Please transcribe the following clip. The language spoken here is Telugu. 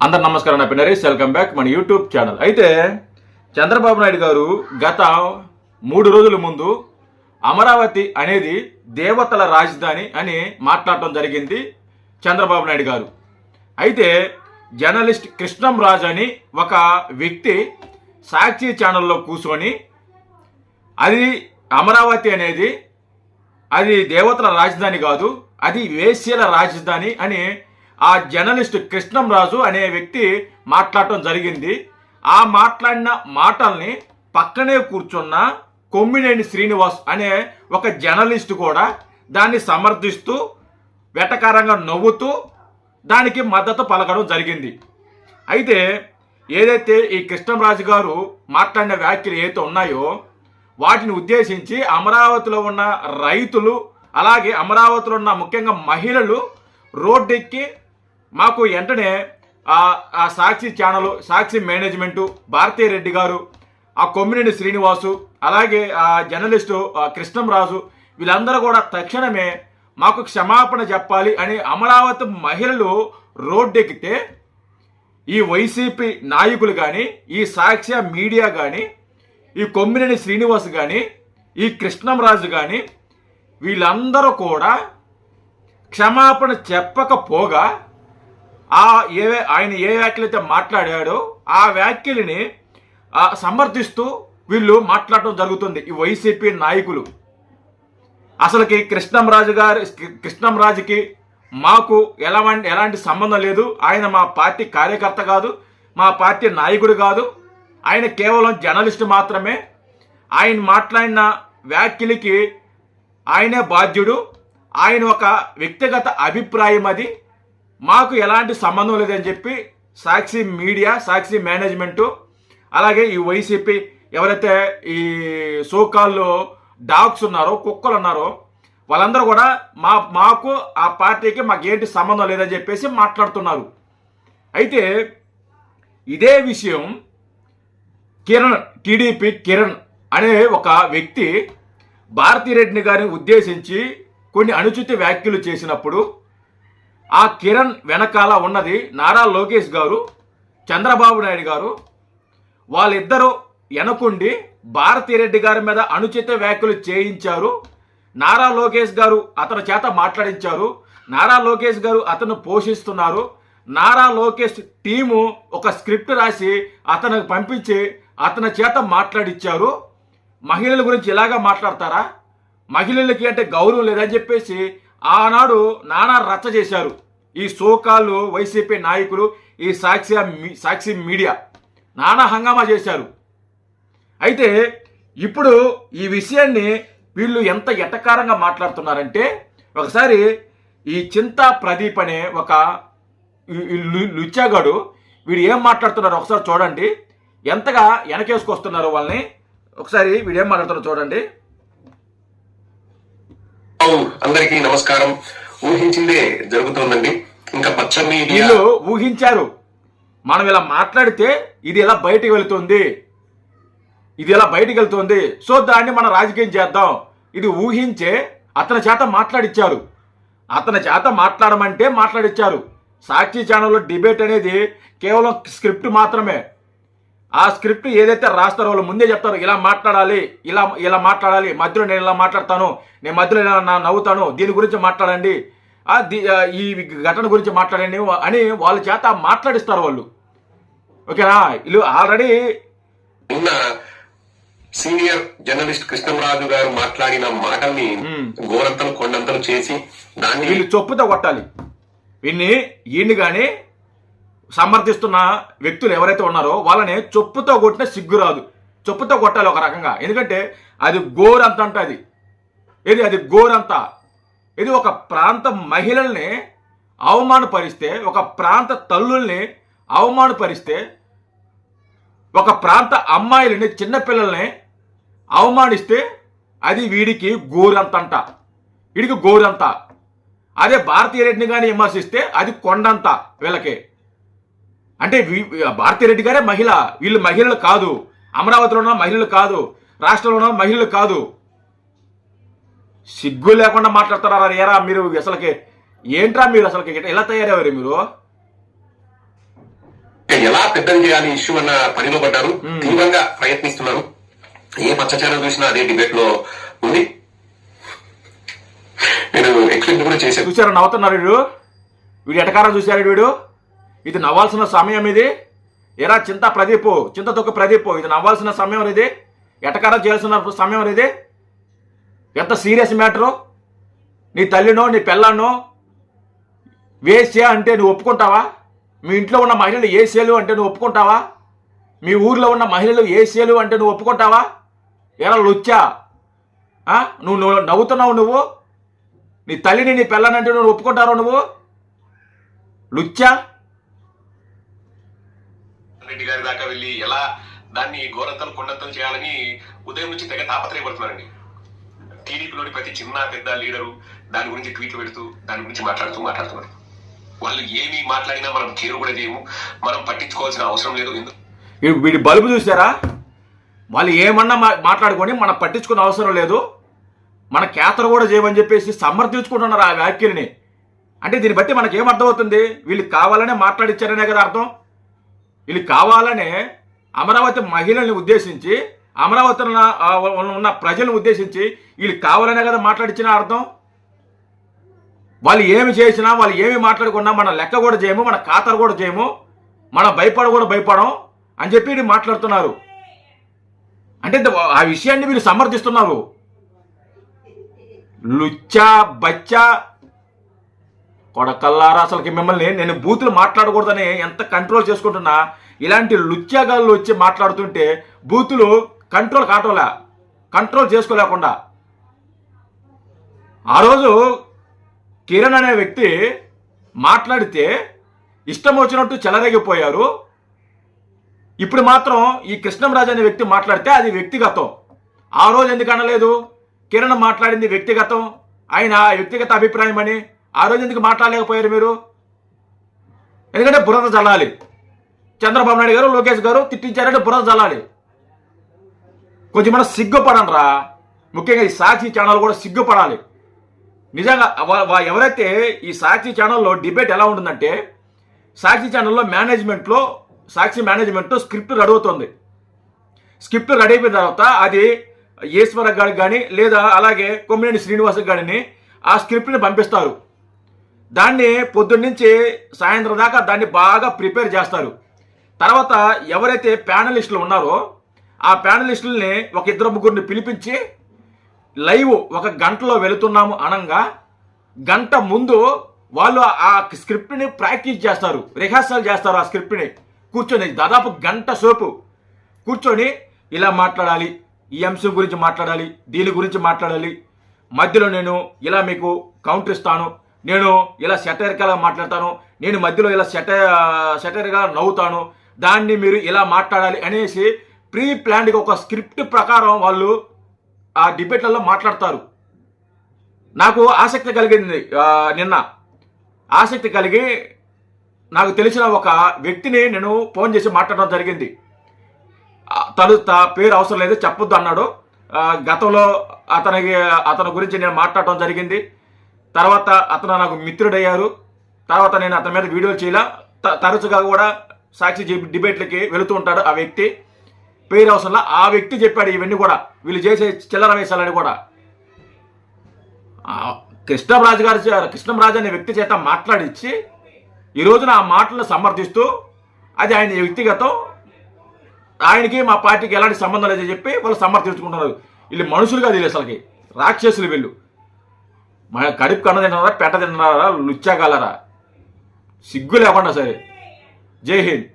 అందరు నమస్కారం నా పిన్నరీస్ వెల్కమ్ బ్యాక్ మన యూట్యూబ్ ఛానల్. అయితే చంద్రబాబు నాయుడు గారు గత మూడు రోజుల ముందు అమరావతి అనేది దేవతల రాజధాని అని మాట్లాడటం జరిగింది చంద్రబాబు నాయుడు గారు. అయితే జర్నలిస్ట్ కృష్ణం రాజ్ అని ఒక వ్యక్తి సాక్షి ఛానల్లో కూర్చొని అది అమరావతి అనేది అది దేవతల రాజధాని కాదు అది వేశ్యల రాజధాని అని ఆ జర్నలిస్ట్ కృష్ణంరాజు అనే వ్యక్తి మాట్లాడటం జరిగింది. ఆ మాట్లాడిన మాటల్ని పక్కనే కూర్చున్న కొమ్మినేని శ్రీనివాస్ అనే ఒక జర్నలిస్ట్ కూడా దాన్ని సమర్థిస్తూ వెటకారంగా నవ్వుతూ దానికి మద్దతు పలకడం జరిగింది. అయితే ఏదైతే ఈ కృష్ణంరాజు గారు మాట్లాడిన వ్యాఖ్యలు ఏవైతే ఉన్నాయో వాటిని ఉద్దేశించి అమరావతిలో ఉన్న రైతులు అలాగే అమరావతిలో ఉన్న ముఖ్యంగా మహిళలు రోడ్డెక్కి మాకు వెంటనే ఆ సాక్షి ఛానల్ సాక్షి మేనేజ్మెంటు భారతీయ రెడ్డి గారు ఆ కొమ్మినేని శ్రీనివాసు అలాగే ఆ జర్నలిస్టు కృష్ణంరాజు వీళ్ళందరూ కూడా తక్షణమే మాకు క్షమాపణ చెప్పాలి అని అమరావతి మహిళలు రోడ్డెక్కితే ఈ వైసీపీ నాయకులు కానీ ఈ సాక్ష్య మీడియా కానీ ఈ కొమ్మినేని శ్రీనివాస్ కానీ ఈ కృష్ణంరాజు కానీ వీళ్ళందరూ కూడా క్షమాపణ చెప్పకపోగా ఆ ఏ ఆయన ఏ వ్యాఖ్యలైతే మాట్లాడాడో ఆ వ్యాఖ్యలని సమర్థిస్తూ వీళ్ళు మాట్లాడటం జరుగుతుంది. ఈ వైసీపీ నాయకులు. అసలుకి కృష్ణంరాజు గారి కృష్ణంరాజుకి మాకు ఎలాంటి ఎలాంటి సంబంధం లేదు. ఆయన మా పార్టీ కార్యకర్త కాదు మా పార్టీ నాయకుడు కాదు. ఆయన కేవలం జర్నలిస్ట్ మాత్రమే. ఆయన మాట్లాడిన వ్యాఖ్యలకి ఆయనే బాధ్యుడు. ఆయన ఒక వ్యక్తిగత అభిప్రాయం అది. మాకు ఎలాంటి సంబంధం లేదని చెప్పి సాక్షి మీడియా సాక్షి మేనేజ్మెంటు అలాగే ఈ వైసీపీ ఎవరైతే ఈ సోకాల్లో డాగ్స్ ఉన్నారో కుక్కలు ఉన్నారో వాళ్ళందరూ కూడా మా మాకు ఆ పార్టీకి మాకు ఏంటి సంబంధం లేదని చెప్పేసి మాట్లాడుతున్నారు. అయితే ఇదే విషయం కిరణ్ టీడీపీ కిరణ్ అనే ఒక వ్యక్తి భారతీరెడ్డిని గారిని ఉద్దేశించి కొన్ని అనుచిత వ్యాఖ్యలు చేసినప్పుడు ఆ కిరణ్ వెనకాల ఉన్నది నారా లోకేష్ గారు చంద్రబాబు నాయుడు గారు. వాళ్ళిద్దరూ వెనకుండి భారతిరెడ్డి గారి మీద అనుచిత వ్యాఖ్యలు చేయించారు. నారా లోకేష్ గారు అతని చేత మాట్లాడించారు. నారా లోకేష్ గారు అతను పోషిస్తున్నారు. నారా లోకేష్ టీము ఒక స్క్రిప్ట్ రాసి అతనికి పంపించి అతని చేత మాట్లాడిచ్చారు. మహిళల గురించి ఇలాగా మాట్లాడతారా? మహిళలకి అంటే గౌరవం లేదని చెప్పేసి ఆనాడు నానా రచ్చ చేశారు. ఈ సోకాళ్ళు వైసీపీ నాయకులు ఈ సాక్షి సాక్షి మీడియా నానా హంగామా చేశారు. అయితే ఇప్పుడు ఈ విషయాన్ని వీళ్ళు ఎంత ఎటకారంగా మాట్లాడుతున్నారంటే ఒకసారి ఈ చింతా ప్రదీప్ అనే ఒక లుచ్చాగాడు వీడు ఏం మాట్లాడుతున్నారో ఒకసారి చూడండి. ఎంతగా వెనకేసుకొస్తున్నారో వాళ్ళని. ఒకసారి వీడు ఏం మాట్లాడుతున్నారో చూడండి. అవును అందరికీ నమస్కారం. ఊహించిందే జరుగుతోందండి. ఇంకా పచ్చ మీడియా వీళ్ళు ఊహించారు. మనం ఇలా మాట్లాడితే ఇది ఇలా బయటికి వెళుతుంది? ఇది ఇలా బయటికి వెళ్తుంది? సో దాన్ని మనం రాజకీయం చేద్దాం. ఇది ఊహించే అతని చేత మాట్లాడిచ్చారు. అతని చేత మాట్లాడమంటే మాట్లాడిచ్చారు. సాక్షి ఛానల్లో డిబేట్ అనేది కేవలం స్క్రిప్ట్ మాత్రమే. ఆ స్క్రిప్ట్ ఏదైతే రాస్తారో వాళ్ళు ముందే చెప్తారు ఇలా మాట్లాడాలి ఇలా ఇలా మాట్లాడాలి మధ్యలో నేను ఇలా మాట్లాడతాను నేను మధ్యలో ఇలా నా నవ్వుతాను దీని గురించి మాట్లాడండి ఈ ఘటన గురించి మాట్లాడండి అని వాళ్ళ చేత మాట్లాడిస్తారు వాళ్ళు. ఓకేనా? వీళ్ళు ఆల్రెడీ ఉన్న సీనియర్ జర్నలిస్ట్ కృష్ణంరాజు గారు మాట్లాడిన మాటల్ని గోరంతలు కొండంతలు చేసి దాన్ని వీళ్ళు చొప్పుతో కొట్టాలి. వీన్ని ఈయన్ని కానీ సమర్థిస్తున్న వ్యక్తులు ఎవరైతే ఉన్నారో వాళ్ళని చొప్పుతో కొట్టిన సిగ్గు రాదు. చొప్పుతో కొట్టాలి ఒక రకంగా. ఎందుకంటే అది గోరంత అంట అది. ఇది అది గోరంత. ఇది ఒక ప్రాంత మహిళల్ని అవమానపరిస్తే ఒక ప్రాంత తల్లుల్ని అవమానపరిస్తే ఒక ప్రాంత అమ్మాయిలని చిన్నపిల్లల్ని అవమానిస్తే అది వీడికి గోరంతంట. వీడికి గోరంత. అదే భారతీయ రెడ్డిని కానీ విమర్శిస్తే అది కొండంత వీళ్ళకి. అంటే వీ- భారతీయ రెడ్డి గారే మహిళ. వీళ్ళు మహిళలు కాదు. అమరావతిలో ఉన్న మహిళలు కాదు. రాష్ట్రంలో ఉన్న మహిళలు కాదు. సిగ్గు లేకుండా మాట్లాడుతున్నారా ఏరా మీరు అసలుకి? ఏంట్రా మీరు అసలుకి? ఎలా తయారయ్యారు మీరు? ఎలా పెద్దది చేయాలి ఇష్యూ అన్న పనిలో పడ్డారు. తీవ్రంగా ప్రయత్నిస్తున్నారు. ఏ పచ్చ ఛానల్ చూసినా అదే డిబేట్లో ఉంది. నేను ఎక్స్ప్లెయిన్ కూడా చేశాను. చూసారా నవ్వుతున్నారు వీడు? వీడు ఎటకారం చూశారు వీడు? ఇది నవ్వాల్సిన సమయం ఇది. ఎరా చింత ప్రదీపు చింత తొక్క ప్రదీపు ఇది నవ్వాల్సిన సమయం ఇది. ఎటకారం చేయాల్సిన సమయం ఇది. ఎంత సీరియస్ మ్యాటరు? నీ తల్లినో నీ పిల్లనో వేసే అంటే నువ్వు ఒప్పుకుంటావా? మీ ఇంట్లో ఉన్న మహిళలు ఏసేలు అంటే నువ్వు ఒప్పుకుంటావా? మీ ఊర్లో ఉన్న మహిళలు ఏసేలు అంటే నువ్వు ఒప్పుకుంటావా? ఎరా లుచ్చా నువ్వు నువ్వు నవ్వుతున్నావు నువ్వు? నీ తల్లిని నీ పిల్లనంటే నువ్వు ఒప్పుకుంటారో నువ్వు? లుచ్చా రెడ్డి గారి దాకా వెళ్ళి ఎలా దాన్ని గోరంతలు కొండంతలు చేయాలని ఉదయం నుంచి తెగ తాపత్రయపడుతున్నారండి. టీడీపీలోని ప్రతి చిన్న పెద్ద లీడరు దాని గురించి ట్వీట్లు పెడుతూ దాని గురించి మాట్లాడుతూ మాట్లాడుతున్నారు. వాళ్ళు ఏమి మాట్లాడినా మనం కేరు కూడా చేయము మనం పట్టించుకోవాల్సిన అవసరం లేదు. ఎందుకు వీడి బలుపు చూసారా వాళ్ళు ఏమన్నా మా- మాట్లాడుకొని మనం పట్టించుకునే అవసరం లేదు మన కేతలు కూడా చేయమని చెప్పేసి సమర్థించుకుంటున్నారు ఆ వ్యాఖ్యల్ని. అంటే దీన్ని బట్టి మనకేం అర్థమవుతుంది? వీళ్ళు కావాలనే మాట్లాడిచ్చారనే కదా అర్థం. వీళ్ళు కావాలనే అమరావతి మహిళల్ని ఉద్దేశించి అమరావతిలో ఉన్న ప్రజలను ఉద్దేశించి వీళ్ళు కావాలనే కదా మాట్లాడించిన అర్థం? వాళ్ళు ఏమి చేసినా వాళ్ళు ఏమి మాట్లాడుకున్నా మన లెక్క కూడా చేయము మన ఖాతాలు కూడా చేయము మనం భయపడ కూడా భయపడం అని చెప్పి మాట్లాడుతున్నారు. అంటే ఆ విషయాన్ని వీళ్ళు సమర్థిస్తున్నారు. లుచ్చా బచ్చా కొడకల్లారా అసలుకి మిమ్మల్ని నేను బూతులు మాట్లాడకూడదని ఎంత కంట్రోల్ చేసుకుంటున్నా? ఇలాంటి లుచ్చాగాళ్ళు వచ్చి మాట్లాడుతుంటే బూతులు కంట్రోల్ కావటంలా కంట్రోల్ చేసుకోలేకుండా. ఆ రోజు కిరణ్ అనే వ్యక్తి మాట్లాడితే ఇష్టం వచ్చినట్టు చెలరేగిపోయారు. ఇప్పుడు మాత్రం ఈ కృష్ణంరాజు అనే వ్యక్తి మాట్లాడితే అది వ్యక్తిగతం. ఆ రోజు ఎందుకు అనలేదు? కిరణ్ మాట్లాడింది వ్యక్తిగతం. ఆయన వ్యక్తిగత అభిప్రాయం అని ఆ రోజు ఎందుకు మాట్లాడలేకపోయారు మీరు? ఎందుకంటే బురద చల్లాలి చంద్రబాబు నాయుడు గారు లోకేష్ గారు తిట్టించారంటే బురద చల్లాలి కొంచెం మనం సిగ్గుపడనరా ముఖ్యంగా ఈ సాక్షి ఛానల్ కూడా సిగ్గుపడాలి. నిజంగా ఎవరైతే ఈ సాక్షి ఛానల్లో డిబేట్ ఎలా ఉంటుందంటే సాక్షి ఛానల్లో మేనేజ్మెంట్లో సాక్షి మేనేజ్మెంట్ స్క్రిప్ట్ రెడీ అవుతుంది. స్క్రిప్ట్ రెడీ అయిపోయిన తర్వాత అది ఈశ్వర గారికి కానీ లేదా అలాగే కొమ్మినేని శ్రీనివాస్ గారిని ఆ స్క్రిప్ట్ని పంపిస్తారు. దాన్ని పొద్దున్నుంచి సాయంత్రం దాకా దాన్ని బాగా ప్రిపేర్ చేస్తారు. తర్వాత ఎవరైతే ప్యానలిస్టులు ఉన్నారో ఆ ప్యానలిస్టులని ఒక ఇద్దరు ముగ్గురిని పిలిపించి లైవ్ ఒక గంటలో వెళుతున్నాము అనంగా గంట ముందు వాళ్ళు ఆ స్క్రిప్ట్ని ప్రాక్టీస్ చేస్తారు రిహార్సల్ చేస్తారు ఆ స్క్రిప్ట్ని. కూర్చొని దాదాపు గంట సోపు కూర్చొని ఇలా మాట్లాడాలి ఈ అంశం గురించి మాట్లాడాలి దీని గురించి మాట్లాడాలి మధ్యలో నేను ఇలా మీకు కౌంటర్ ఇస్తాను నేను ఇలా సెటైర్గా మాట్లాడతాను నేను మధ్యలో ఇలా సెట సెటైర్గా నవ్వుతాను దాన్ని మీరు ఇలా మాట్లాడాలి అనేసి ప్రీ ప్లాన్డ్గా ఒక స్క్రిప్ట్ ప్రకారం వాళ్ళు ఆ డిబేట్లలో మాట్లాడతారు. నాకు ఆసక్తి కలిగింది నిన్న. ఆసక్తి కలిగి నాకు తెలిసిన ఒక వ్యక్తిని నేను ఫోన్ చేసి మాట్లాడడం జరిగింది. తను తా పేరు అవసరం లేదు చెప్పొద్దు అన్నాడు. గతంలో అతనికి అతని గురించి నేను మాట్లాడటం జరిగింది. తర్వాత అతను నాకు మిత్రుడయ్యారు. తర్వాత నేను అతని మీద వీడియోలు చేయాల. తరచుగా కూడా సాక్షి డిబేట్లకి వెళుతూ ఉంటాడు ఆ వ్యక్తి. పేరు అవసరంలో ఆ వ్యక్తి చెప్పాడు ఇవన్నీ కూడా. వీళ్ళు చేసే చిల్లర వేషాలని కూడా. కృష్ణరాజు గారు కృష్ణరాజు చే- అనే వ్యక్తి చేత మాట్లాడిచ్చి ఈ రోజున ఆ మాటలను సమర్థిస్తూ అది ఆయన వ్యక్తిగతం. ఆయనకి మా పార్టీకి ఎలాంటి సంబంధం లేదని చెప్పి వాళ్ళు సమర్థించుకుంటున్నారు. వీళ్ళు మనుషులుగా తెలియదు అసలుకి. రాక్షసులు వీళ్ళు. మా కడుపు కన్న తిన్నారా పెట్ట తిన్నారా లుచ్చాగలరా? సిగ్గు లేకుండా సరే. జై హింద్.